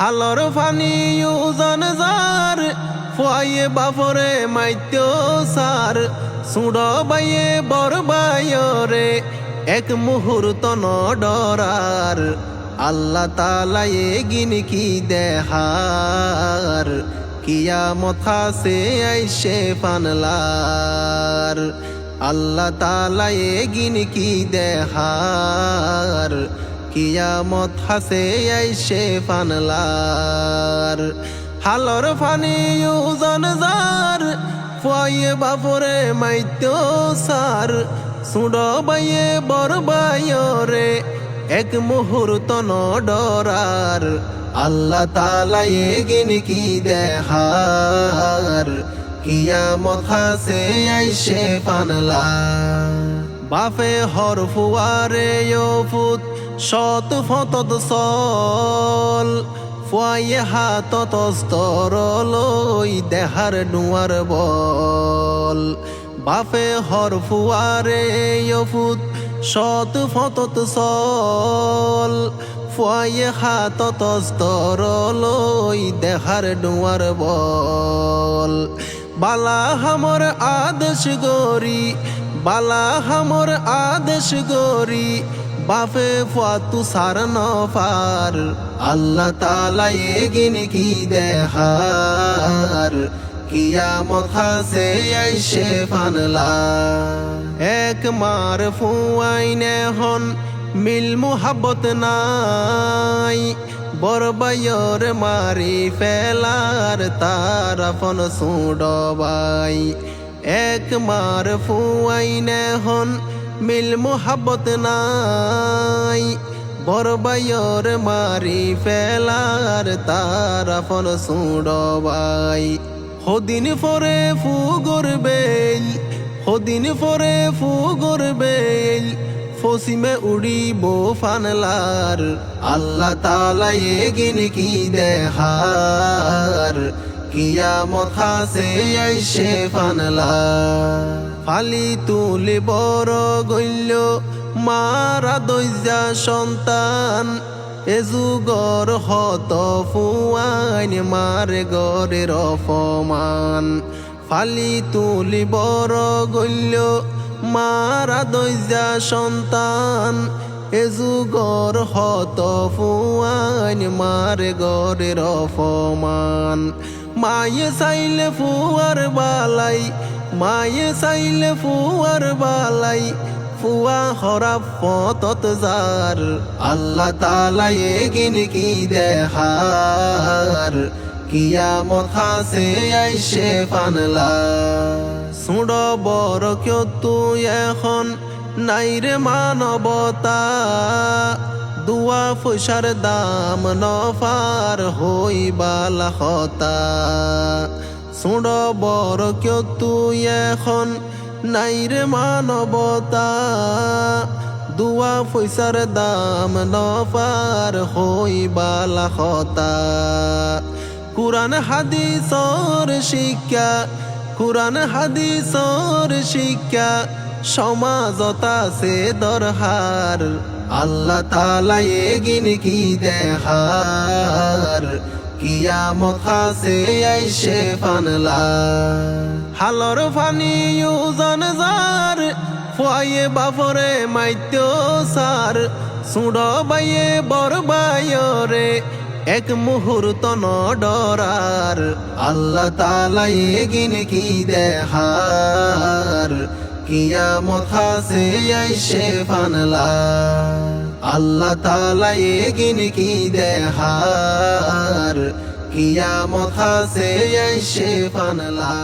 হালর funny ইউজন jar, ফুয়াইয়ে বাফরে মাইত্য সার। সুড় বাইয়ে বর বাইরে এক মুহূর্ত ন ডরার। আল্লাহ তালায়ে গিনি কি দেহার কিয়া মথা সে আইসে ফানলার। আল্লাহ তালায়ে গিনি কি দেহার কিয়ামত হাসে আইসে ফানলার হালর ফানি ইউজন জার, ফুয়াইয়ে বাপরে মাইত্য সার। সুড় বাইয়ে বর বাইরে এক মুহূর্ত ন ডরার আল্লাহ তালায়ে গিনি কি দেহার কিয়ামত হাসে আইসে ফানলার বাফে হর ফুয়ারে ফুত শত ফতত সল, ফুয়াইয়ে হাতত স্তর লই দেহার ডুয়ার বল। বাফে হর ফুয়ারে ফুত শত ফতত সল, ফুয়াইয়ে হাতত স্তর লই দেহার ডুয়ার বল। বালা হামর আদেশ গরি, বালা হামর আদেশ গরি বাফে ফাতু সার নফার আল্লাহ তালা এগিন কি দেহার কিয়ামত হাসে আইসে ফানলা এক মার ফুয়াইনে হন, মিল মুহাব্বত নাই। বরবায়র মারি ফেলার তার ফন সুডবাই। এক মার ফুয়াইনে হন মিল মোহাবত নাই বরবায়র মারি ফেলার তার ফন সুডবাই হদিন ফরে ফুগর বেল হদিন ফরে ফুগর বেল ফসিমে উড়িব ফানলার, আল্লাহ তালা এগিন কি দেহার। কিয়ামত হাসে আইসে ফানলার ফালি তুলি বড় গল্য মারা দৈজা সন্তান। এযুগর হত ফুয়াইন, মারে গরের অপমান। ফালি তুলি বড় গল্য মারা দৈজা সন্তান। এযুগর হত ফুয়াইন, মারে গরের অপমান। মায়ে চাইলে ফুয়ার বালাই, মায়ে চাইলে ফুয়ার বালাই, ফুয়া হরাপ পতত যার। আল্লাহ তালা এগিন কি দেহার, কিয়ামত হাসে আইসে ফানলা সুড় বড় কেউ তুই এখন নাইরে মানবতা দুয়া পয়সার দাম নফার হই বালা হতা। সুড় বড় কেউ তুই এখন নাইরে মানবতা দুয়া পয়সার দাম নফার হই বালা হতা। কুরআন হাদিসর শিক্ষা কুরআন হাদিসর শিক্ষা সমাজতা সে দরহার। আল্লাহ তালা এগিন কি দেহার কিয়ামত হাসে আইসে ফানলা হালর ফানি ইউজন জার, ফুয়াইয়ে বাফরে মাইত্য সার। সুড় বাইয়ে বর বাইরে এক মুহূর্ত ন ডরার। আল্লাহ তালা এগিন কি দেহার কিয়ামত হাসে আইসে ফানলা আল্লাহ তালা এগিন কি দেহার? কিয়ামত হাসে আইসে ফানলা